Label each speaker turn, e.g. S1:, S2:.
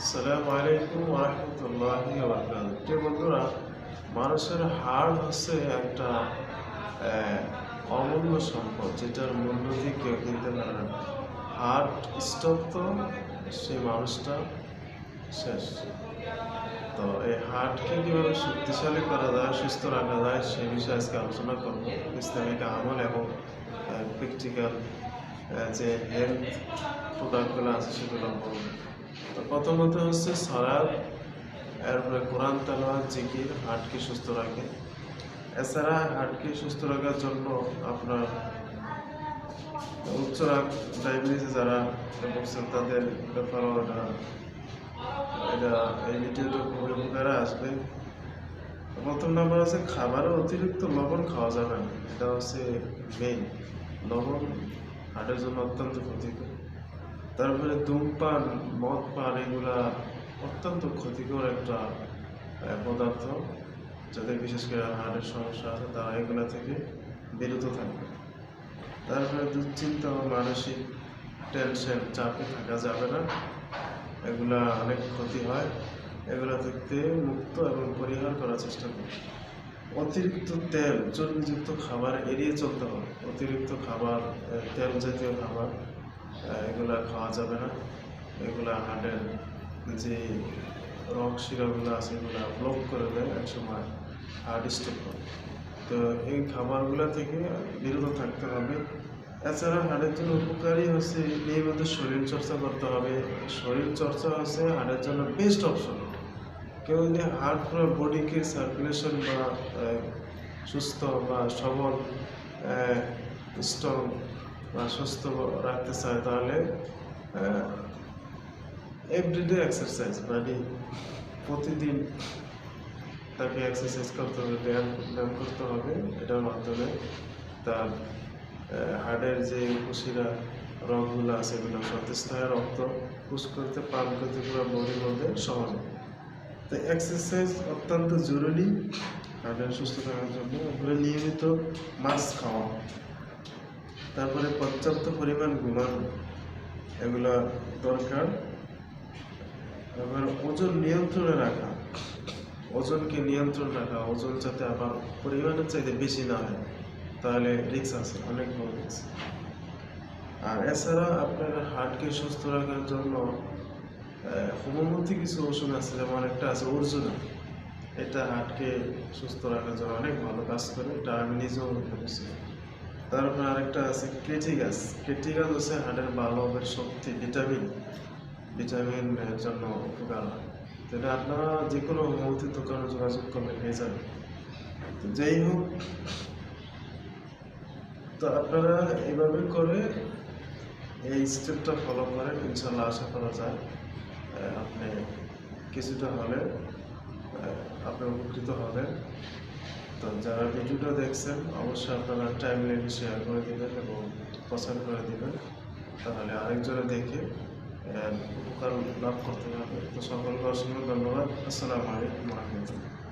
S1: আসসালামু আলাইকুম রহমতুল্লাহি বন্ধুরা, মানুষের হাড় হচ্ছে একটা অমূল্য সম্পদ, যেটার মূল্য দিয়ে কেউ কিনতে পারে না। হার্ট তো, সেই মানুষটা শেষ। তো এই হার্টকে কীভাবে শক্তিশালী করা যায়, সুস্থ রাখা যায় সেই বিষয়ে আজকে আলোচনা করব। ইসলামিক আমল এবং প্র্যাকটিক্যাল যে হেলথ প্রোডাক্টগুলো আছে, সেগুলো বলব। তো প্রথমত হচ্ছে সরাব এরপরে কোরআন তালাওয়াত, জিকির হার্টকে সুস্থ রাখে। এছাড়া হার্টকে সুস্থ রাখার জন্য আপনার উচ্চ রাগ ডায়াবেটিসে যারা ভুগছেন তাদের ব্যাপারেও এটা এটা এই ভিডিওটা খুবই উপকারে আসবে। প্রথম নাম্বার আছে খাবারে অতিরিক্ত লবণ খাওয়া যাবে না। এটা হচ্ছে মেইন লবণ হার্টের জন্য অত্যন্ত ক্ষতিকর। তারপরে ধূমপান মদ পান এগুলা অত্যন্ত ক্ষতিকর একটা পদার্থ যাদের বিশেষ করে হার্টের সমস্যা আছে তারা এগুলা থেকে বিরত থাকবে। তারপরে দুশ্চিন্তা ও মানসিক টেনশন চাপে থাকা যাবে না। এগুলা অনেক ক্ষতি হয়। এগুলা থেকে মুক্ত এবং পরিহার করার চেষ্টা করবে অতিরিক্ত তেল, চর্বিযুক্ত খাবার এড়িয়ে চলতে হবে। অতিরিক্ত খাবার তেল জাতীয় খাবার এগুলা খাওয়া যাবে না। এগুলা হার্টের যে রক শিরাগুলো আছে, এগুলা ব্লক করে দেয় এক সময় হার্ট স্ট্রোক তো এই খাবারগুলো থেকে বিরত থাকতে হবে। এছাড়া হাড়ের জন্য উপকারী হচ্ছে নিয়মিত শরীর চর্চা করতে হবে। শরীর চর্চা হচ্ছে হাড়ের জন্য বেস্ট অপশন কেউ যদি হার্ট পুরো বডিকে সার্কুলেশন বা সুস্থ বা সবল স্ট্রং বা সুস্থ রাখতে চায় তাহলে এভরিডে এক্সারসাইজ মানে প্রতিদিন তাকে এক্সারসাইজ করতে হবে, ব্যায়াম ব্যায়াম করতে হবে, এটার মাধ্যমে তার হার্টের যে উপশিরা রগগুলো আছে এগুলো সতেজ থাকে রক্ত পুশ করতে পাম্প করতে পুরো বডির মধ্যে সহজ তো এক্সারসাইজ অত্যন্ত জরুরি হার্টের সুস্থ থাকার জন্য তারপরে নিয়মিত মাছ খাওয়া। তারপরে পর্যাপ্ত পরিমাণ ঘুমানো এগুলো দরকার। তারপরে ওজন নিয়ন্ত্রণে রাখা। ওজনকে নিয়ন্ত্রণ রাখা, ওজন যাতে আবার পরিমাণের চাইতে বেশি না হয়, তাহলে রিক্স আছে, অনেক বড় রিক্স আর এছাড়া আপনার হার্টকে সুস্থ রাখার জন্য হোমিওপ্যাথি কিছু ওষুধ আছে, যেমন একটা আছে অর্জুনা। এটা হার্টকে সুস্থ রাখার জন্য অনেক ভালো কাজ করে, এটা আমি নিজেও করেছি তারপর আরেকটা আছে কেটি গাছ কেটি গাছ হচ্ছে হার্টের বালবের শক্তি ভিটামিন ভিটামিন এর জন্য উপকার হয়। আপনারা যে কোনো হোমিওপ্যাথি দোকানে যোগাযোগ করলে পেয়ে যাবেন। যাই হোক, তো আপনারা এইভাবে করে এই স্টেপটা ফলো করেন। ইনশাল্লাহ আশা করা যায় আপনি কিছুটা হলে আপনি উপকৃত হবেন। তো যারা ভিডিওটা দেখছেন, অবশ্যই আপনারা টাইম লাইন শেয়ার করে দেবেন এবং প্রচার করে দেবেন। তাহলে আরেকজনে দেখে উপকার লাভ করতে পারবে। তো সকলকে অসংখ্য ধন্যবাদ। আসসালামু আলাইকুম রহমতুল্লাহ।